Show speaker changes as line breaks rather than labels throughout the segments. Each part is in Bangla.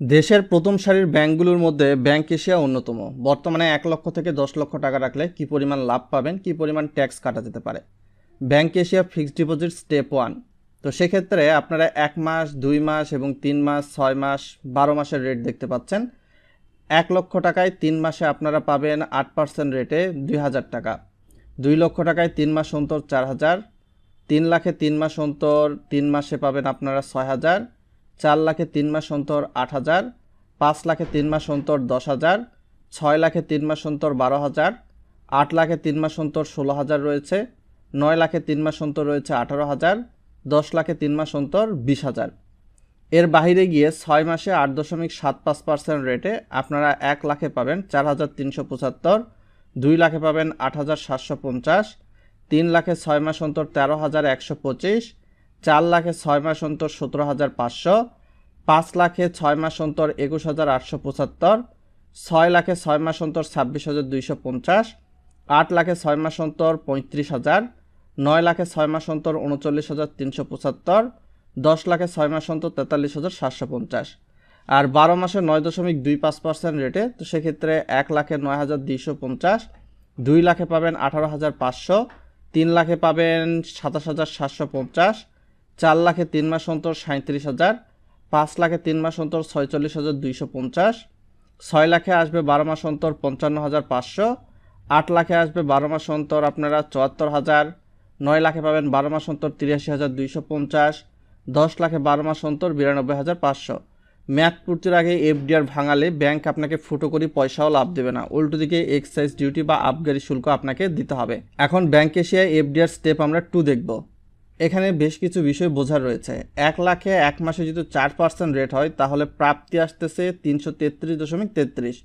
দেশের প্রথম সারির ব্যাংকগুলোর মধ্যে ব্যাংক এশিয়া অন্যতম। বর্তমানে এক লক্ষ থেকে দশ লক্ষ টাকা রাখলে কি পরিমাণ লাভ পাবেন, কি পরিমাণ ট্যাক্স কাটা যেতে পারে? Bank Asia fixed deposit step one. তো সেক্ষেত্রে আপনারা এক মাস, দুই মাস এবং তিন মাস, ছয় মাস, বারো মাসের রেট দেখতে পাচ্ছেন। এক লক্ষ টাকায় তিন মাসে আপনারা পাবেন আট পার্সেন্ট রেটে দুই হাজার টাকা। দুই লক্ষ টাকায় তিন মাস অন্তর চার হাজার। তিন লাখে তিন মাস অন্তর তিন মাসে পাবেন আপনারা ছয় হাজার। চার লাখে তিন মাস অন্তর আট হাজার, পাঁচ লাখে তিন মাস অন্তর দশ হাজার, ছয় লাখে তিন মাস অন্তর বারো হাজার, আট লাখে তিন মাস অন্তর ষোলো হাজার রয়েছে, নয় লাখে তিন মাস অন্তর রয়েছে আঠারো হাজার, দশ লাখে তিন মাস অন্তর বিশ হাজার। এর বাইরে গিয়ে ছয় মাসে আট দশমিক সাত পাঁচ পার্সেন্ট রেটে আপনারা এক লাখে পাবেন চার হাজার তিনশো পঁচাত্তর, দুই লাখে পাবেন আট হাজার সাতশো পঞ্চাশ, তিন লাখে ছয় মাস অন্তর তেরো হাজার একশো পঁচিশ, চার লাখে ছয় মাস অন্তর সতেরো হাজার পাঁচশো পাঁচ লাখে ছয় মাস অন্তর একুশ হাজার আটশো পঁচাত্তর, ছয় লাখে ছয় মাস অন্তর ছাব্বিশ হাজার দুইশো পঞ্চাশ, আট লাখে ছয় মাস অন্তর পঁয়ত্রিশ হাজার, নয় লাখে ছয় মাস অন্তর উনচল্লিশ হাজার তিনশো পঁচাত্তর, দশ লাখে ছয় মাস অন্তর তেতাল্লিশ হাজার সাতশো পঞ্চাশ। আর বারো মাসে নয় দশমিক দুই পাঁচ পার্সেন্ট রেটে, তো সেক্ষেত্রে এক লাখে নয় হাজার দুইশো পঞ্চাশ, দুই লাখে পাবেন আঠারো হাজার পাঁচশো, তিন লাখে পাবেন সাতাশ হাজার সাতশো পঞ্চাশ, চার লাখে তিন মাস অন্তর সাঁত্রিশ হাজার পাঁচ লাখে তিন মাস অন্তর ছয়চল্লিশ হাজার দুইশো পঞ্চাশ, ছয় লাখে আসবে বারো মাস অন্তর পঞ্চান্ন হাজার পাঁচশো, আট লাখে আসবে বারো মাস অন্তর আপনারা চুয়াত্তর হাজার, নয় লাখে পাবেন বারো মাস অন্তর তিরাশি হাজার দুইশো পঞ্চাশ, দশ লাখে বারো মাস অন্তর বিরানব্বই হাজার পাঁচশো। ম্যাথ পূর্তির আগে এফডিআর ভাঙালে ব্যাংক আপনাকে ফুটো করে পয়সাও লাভ দেবে না। উল্টো দিকে এক্সাইজ ডিউটি বা আবগারি শুল্ক আপনাকে দিতে হবে। এখন ব্যাংক এশিয়া এফডিআর স্টেপ আমরা টু দেখব। এখানে বেশ কিছু বিষয় বোঝার রয়েছে। এক লাখে এক মাসে যদি চার পার্সেন্ট রেট হয়, তাহলে প্রাপ্তি আসতেছে তিনশো তেত্রিশ দশমিক তেত্রিশ।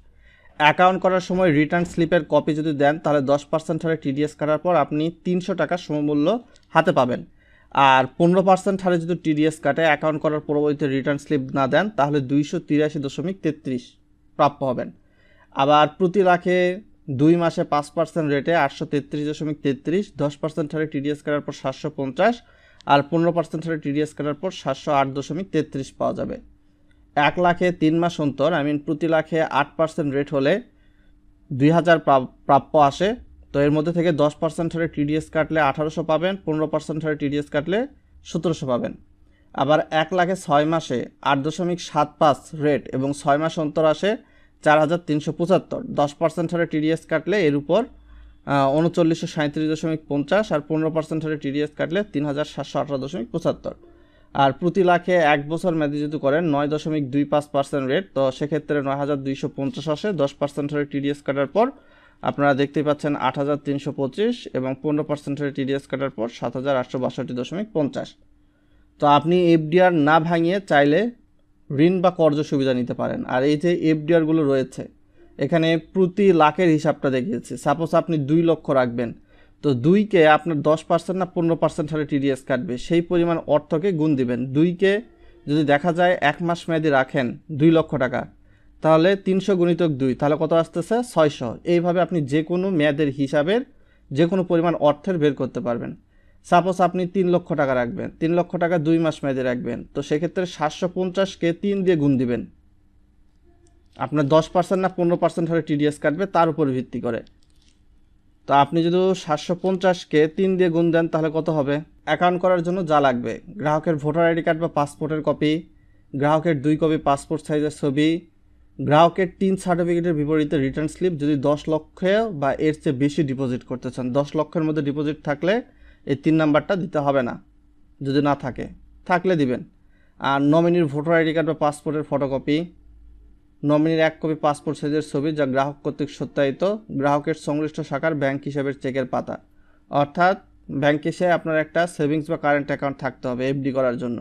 অ্যাকাউন্ট করার সময় রিটার্ন স্লিপের কপি যদি দেন, তাহলে দশ পার্সেন্ট হারে টিডিএস কাটার পর আপনি তিনশো টাকার সমমূল্য হাতে পাবেন। আর পনেরো পার্সেন্ট হারে যদি টিডিএস কাটে অ্যাকাউন্ট করার পরবর্তীতে রিটার্ন স্লিপ না দেন, তাহলে দুইশো তিরাশি দশমিক তেত্রিশ প্রাপ্য হবেন। আবার প্রতি লাখে দুই মাসে পাঁচ পার্সেন্ট রেটে আটশো তেত্রিশ দশমিক তেত্রিশ, দশ পার্সেন্ট হারে টিডিএস কাটার পর সাতশো পঞ্চাশ আর পনেরো পার্সেন্ট হারে টিডিএস কাটার পর সাতশো আট দশমিক তেত্রিশ পাওয়া যাবে। এক লাখে তিন মাস অন্তর আই মিন প্রতি লাখে আট পার্সেন্ট রেট হলে দুই হাজার প্রাপ্য আসে। তো এর মধ্যে থেকে দশ পার্সেন্ট হারে টিডিএস কাটলে আঠারোশো পাবেন, পনেরো পার্সেন্ট হারে টিডিএস কাটলে সতেরোশো পাবেন। আবার এক লাখে ছয় মাসে আট দশমিক সাত পাঁচ রেট এবং ছয় মাস অন্তর আসে চার হাজার তিনশো পঁচাত্তর। দশ পার্সেন্ট হারে টিডিএস কাটলে এর উপর উনচল্লিশশো সাঁত্রিশ দশমিক পঞ্চাশ আর পনেরো পার্সেন্ট হারে টিডিএস কাটলে তিন হাজার সাতশো আঠারো দশমিক পঁচাত্তর। আর প্রতি লাখে এক বছর মেয়াদি যদি করেন, নয় দশমিক দুই পাঁচ পার্সেন্ট রেট। তো সেক্ষেত্রে নয় হাজার দুইশো পঞ্চাশ আসে। দশ পার্সেন্ট হারে টিডিএস কাটার পর আপনারা দেখতেই পাচ্ছেন আট হাজার তিনশো পঁচিশ এবং পনেরো পার্সেন্ট হারে টিডিএস কাটার পর সাত হাজার আটশো বাষট্টি দশমিক পঞ্চাশ। তো আপনি এফডিআর না ভাঙিয়ে চাইলে ঋণ বা কর্জ সুবিধা নিতে পারেন। আর এই যে এফডিআরগুলো রয়েছে, এখানে প্রতি লাখের হিসাবটা দেখিয়েছে। সাপোজ আপনি দুই লক্ষ রাখবেন, তো দুইকে আপনার দশ পার্সেন্ট না পনেরো পার্সেন্ট হারে টিডিএস কাটবে। সেই পরিমাণ অর্থকে গুণ দিবেন। দুইকে যদি দেখা যায় এক মাস মেয়াদি রাখেন দুই লক্ষ টাকা, তাহলে তিনশো গুণিতক দুই, তাহলে কত আসতেছে? ছয়শো। এইভাবে আপনি যে কোনো মেয়াদের হিসাবের যে কোনো পরিমাণ অর্থের বের করতে পারবেন। সাপোজ আপনি তিন লক্ষ টাকা রাখবেন, তিন লক্ষ টাকা দুই মাস মেয়াদে রাখবেন, তো সেক্ষেত্রে সাতশো পঞ্চাশকে তিন দিয়ে গুণ দিবেন। আপনার দশ পার্সেন্ট না পনেরো পার্সেন্ট হলে টিডিএস কাটবে, তার উপর ভিত্তি করে। তো আপনি যদি সাতশো পঞ্চাশকে তিন দিয়ে গুণ দেন, তাহলে কত হবে? অ্যাকাউন্ট করার জন্য যা লাগবে। গ্রাহকের ভোটার আইডি কার্ড বা পাসপোর্টের কপি, গ্রাহকের দুই কপি পাসপোর্ট সাইজের ছবি, গ্রাহকের তিন সার্টিফিকেটের বিপরীতে রিটার্ন স্লিপ যদি দশ লক্ষে বা এর চেয়ে বেশি ডিপোজিট করতে চান, দশ লক্ষের মধ্যে ডিপোজিট থাকলে এই তিন নাম্বারটা দিতে হবে না, যদি না থাকে। থাকলে দিবেন। আর নমিনির ভোটার আইডি কার্ড বা পাসপোর্টের ফটোকপি নমিনির এক কপি পাসপোর্ট সাইজের ছবি যা গ্রাহক কর্তৃক সত্যায়িত, গ্রাহকের সংশ্লিষ্ট শাখার ব্যাংক হিসাবের চেকের পাতা। অর্থাৎ ব্যাংক এসে আপনার একটা সেভিংস বা কারেন্ট অ্যাকাউন্ট থাকতে হবে এফডি করার জন্য।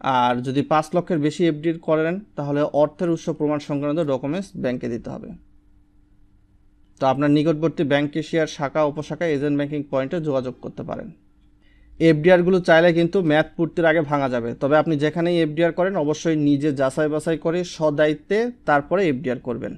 আর যদি পাঁচ লক্ষের বেশি এফডি করেন, তাহলে অর্থের উৎস প্রমাণ সংক্রান্ত ডকুমেন্টস ব্যাংকে দিতে হবে। তো আপনার নিকটবর্তী ব্যাংক এশিয়ার শাখা উপশাখা এজেন্ট ব্যাংকিং পয়েন্টে যোগাযোগ করতে পারেন। এফডিআরগুলো চাইলে কিন্তু ম্যাথ পূর্তির আগে ভাঙা যাবে। তবে আপনি যেখানেই এফডিআর করেন, অবশ্যই নিজে যাচাই বাছাই করে সদায়িত্বে তারপরে এফডিআর করবেন।